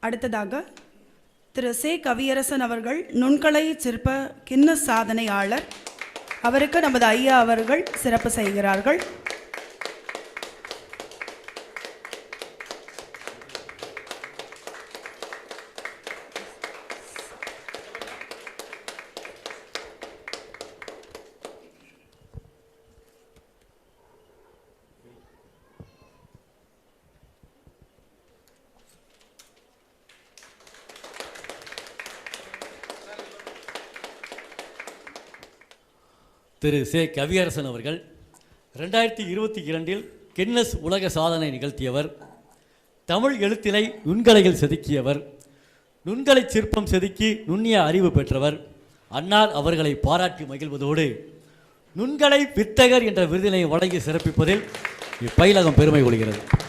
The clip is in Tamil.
அடுத்ததாக திரு சே கவியரசன் அவர்கள் நுண்கலை சிற்ப கிண்ண சாதனையாளர். அவருக்கு நமது ஐயா அவர்கள் சிறப்பு செய்கிறார்கள். திரு சே. கவியரசன் அவர்கள் ரெண்டாயிரத்தி இருபத்தி இரண்டில் கின்னஸ் உலக சாதனை நிகழ்த்தியவர். தமிழ் எழுத்தினை நுண்கலையில் செதுக்கியவர். நுண்கலை சிற்பம் செதுக்கி நுண்ணிய அறிவு பெற்றவர். அன்னார் அவர்களை பாராட்டி மகிழ்வதோடு நுண்கலை வித்தகர் என்ற விருதினை வழங்கி சிறப்பிப்பதில் இப்பயிலகம் பெருமை கொள்கிறது.